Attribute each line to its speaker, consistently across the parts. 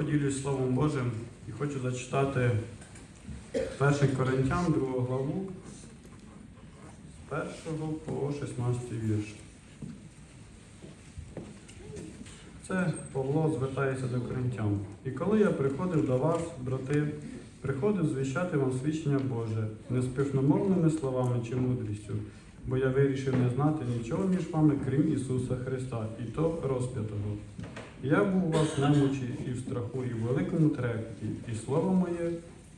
Speaker 1: поділюсь Словом Божим і хочу зачитати 1 Коринтян, 2 главу, з 1 по 16 вірш. Це Павло звертається до коринтян. І коли я приходив до вас, брати, приходив звіщати вам свідчення Боже, не спишномовними словами чи мудрістю, бо я вирішив не знати нічого між вами, крім Ісуса Христа, і то розп'ятого. Я був у вас немочі і в страху, і в великому трепеті, і слово моє,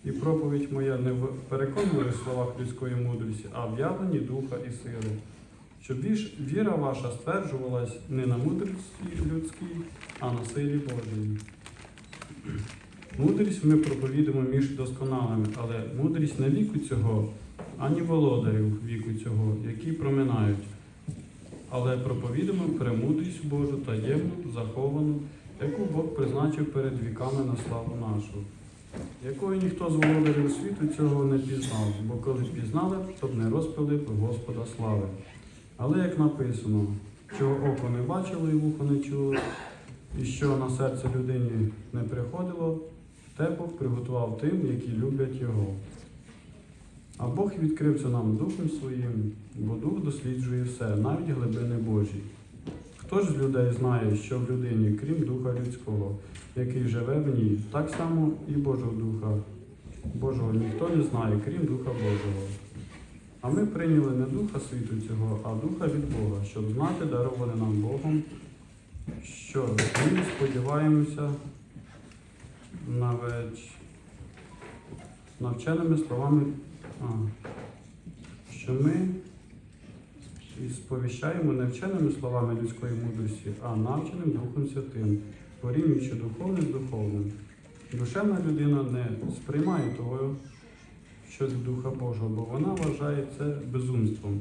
Speaker 1: і проповідь моя не в переконливих словах людської мудрості, а в явленні духа і сили. Щоб віра ваша стверджувалась не на мудрості людській, а на силі Божій. Мудрість ми проповідуємо між досконалими, але мудрість не віку цього, ані володарів віку цього, які проминають. Але проповідуємо премудрість Божу таємну, заховану, яку Бог призначив перед віками на славу нашу, якої ніхто з володарів світу цього не пізнав, бо коли пізнали, то б не розпили б Господа слави. Але як написано, чого око не бачило і вухо не чуло, і що на серце людині не приходило, те Бог приготував тим, які люблять його. А Бог відкрив це нам Духом Своїм, бо Дух досліджує все, навіть глибини Божі. Хто ж з людей знає, що в людині, крім Духа людського, який живе в ній, так само і Божого Духа. Божого ніхто не знає, крім Духа Божого. А ми прийняли не Духа світу цього, а Духа від Бога, щоб знати, дарований нам Богом, що ми сподіваємося навеч навченими словами, а, що ми сповіщаємо не вченими словами людської мудрості, а навченим Духом Святим, порівнюючи духовне з духовним. Душевна людина не сприймає того, що від Духа Божого, бо вона вважає це безумством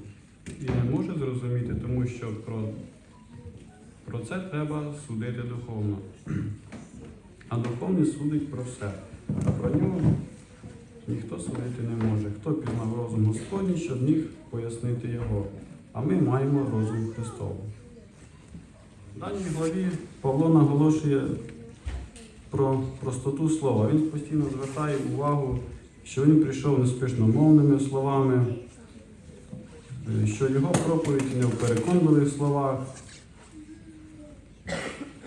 Speaker 1: і не може зрозуміти, тому що про, про це треба судити духовно. А духовний судить про все, а про нього ніхто судити не може. Хто пізнав розум Господній, щоб міг пояснити його. А ми маємо розум Христовий. В даній главі Павло наголошує про простоту слова. Він постійно звертає увагу, що він прийшов не спишномовними словами, що його проповідь не в переконливих словах,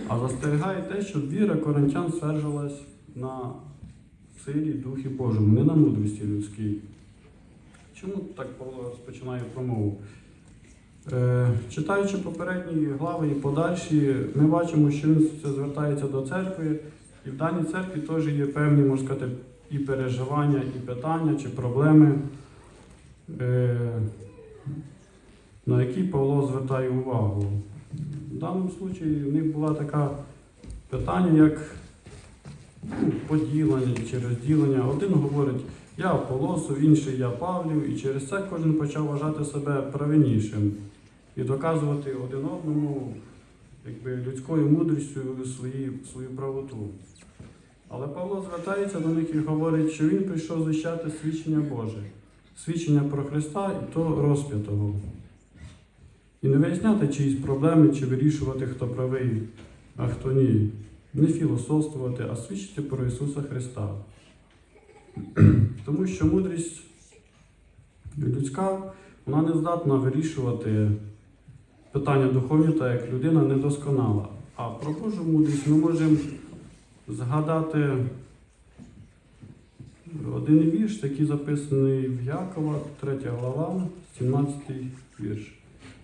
Speaker 1: а застерігає те, щоб віра коринтян стверджувалась на силі Духі Божому, не на мудрості людській. Чому так Павло розпочинає промову? Е, читаючи попередні глави і подальші, ми бачимо, що він звертається до церкви, і в даній церкві теж є певні, можна сказати, і переживання, і питання, чи проблеми, е, на які Павло звертає увагу. В даному випадку в них була така питання, як поділення чи розділення. Один говорить, я Аполосу, інший я Павлів, і через це кожен почав вважати себе правильнішим і доказувати один одному якби, людською мудрістю свої, свою правоту. Але Павло звертається до них і говорить, що він прийшов звіщати свідчення Боже, свідчення про Христа і то розп'ятого. І не виясняти чиїсь проблеми, чи вирішувати, хто правий, а хто ні. Не філософствувати, а свідчити про Ісуса Христа. Тому що мудрість людська, вона не здатна вирішувати питання духовні, так як людина недосконала. А про Божу мудрість ми можемо згадати один вірш, який записаний в Якова, 3 глава, 17 вірш.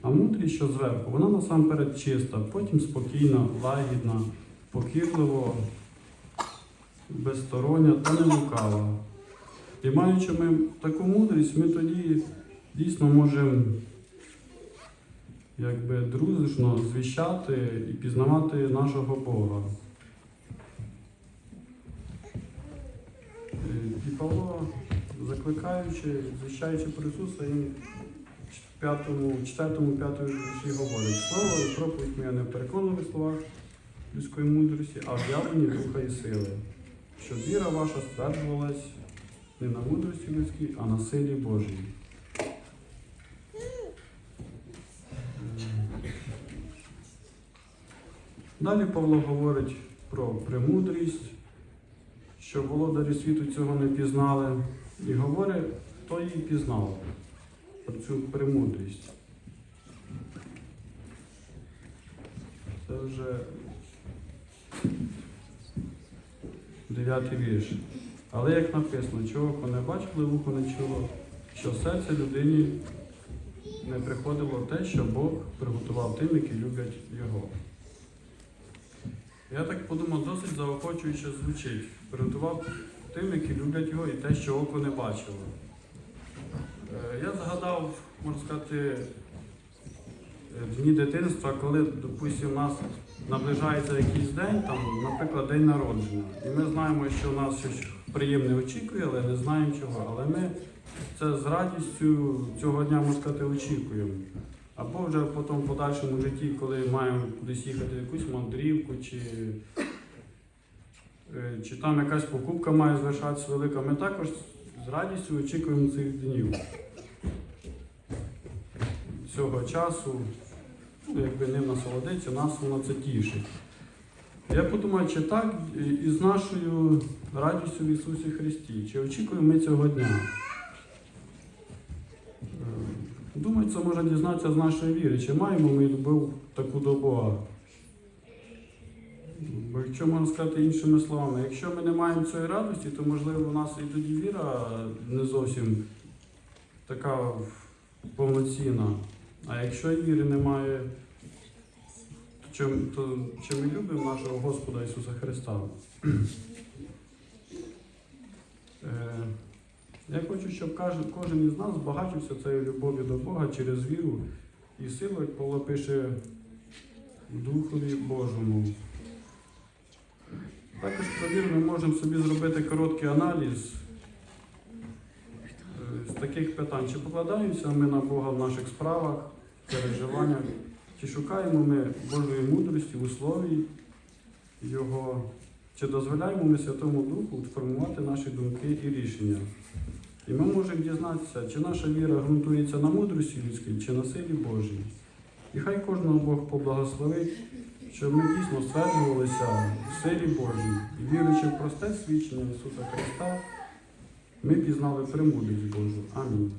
Speaker 1: А мудрість, що зверху, вона насамперед чиста, потім спокійна, лагідна, покірливо, безстороння та не лукава. І маючи ми таку мудрість, ми тоді дійсно можемо якби дружно звіщати і пізнавати нашого Бога. Е, І Павло, закликаючи, звіщаючи про Ісуса, він в четвертому, п'ятому вірші говорить, слово і проповідь моя не в переконливих словах людської мудрості, а в явленні духа і сили, щоб віра ваша стверджувалась не на мудрості людській, а на силі Божій. Далі Павло говорить про премудрість, що володарі світу цього не пізнали. І говорить, хто її пізнав про цю премудрість. Це вже дев'ятий вірш. Але як написано, чого не бачили, вухо не чуло, що серце людині не приходило те, що Бог приготував тим, які люблять Його. Я так подумав, досить заохочуюче звучить. Приготував тим, які люблять його, і те, що око не бачило. Е, Я згадав, можна сказати, дні дитинства, коли, допустимо, у нас наближається якийсь день, там, наприклад, день народження. І ми знаємо, що нас щось приємне очікує, але не знаємо чого. Але ми це з радістю цього дня, можна сказати, очікуємо. Або вже потім в подальшому житті, коли маємо кудись їхати якусь мандрівку, чи, е, чи там якась покупка має звершатися велика, ми також з радістю очікуємо цих днів. Цього часу, ну, якби ним насолодиться, нас воно це тішить. Я подумав, чи так і- з нашою радістю в Ісусі Христі, чи очікуємо ми цього дня? Е, Думаю, це можна дізнатися з нашої віри, чи маємо ми любов таку до Бога. Бо якщо можна сказати іншими словами, якщо ми не маємо цієї радості, то можливо у нас і тоді віра не зовсім така повноцінна. А якщо віри немає, то чи, то, чи ми любимо нашого Господа Ісуса Христа? Е, я хочу, щоб кожен, із нас збагачився цією любов'ю до Бога через віру і силу, як Павло пише Духові Божому. Також про віру ми можемо собі зробити короткий аналіз з таких питань, чи покладаємося ми на Бога в наших справах, переживаннях, чи шукаємо ми Божої мудрості у слові Його, чи дозволяємо ми Святому Духу формувати наші думки і рішення. І ми можемо дізнатися, чи наша віра ґрунтується на мудрості людській, чи на силі Божій. І хай кожного Бог поблагословить, щоб ми дійсно стверджувалися в силі Божій віруючи в просте свідчення Ісуса Христа, ми пізнали премудрість Божу. Амінь.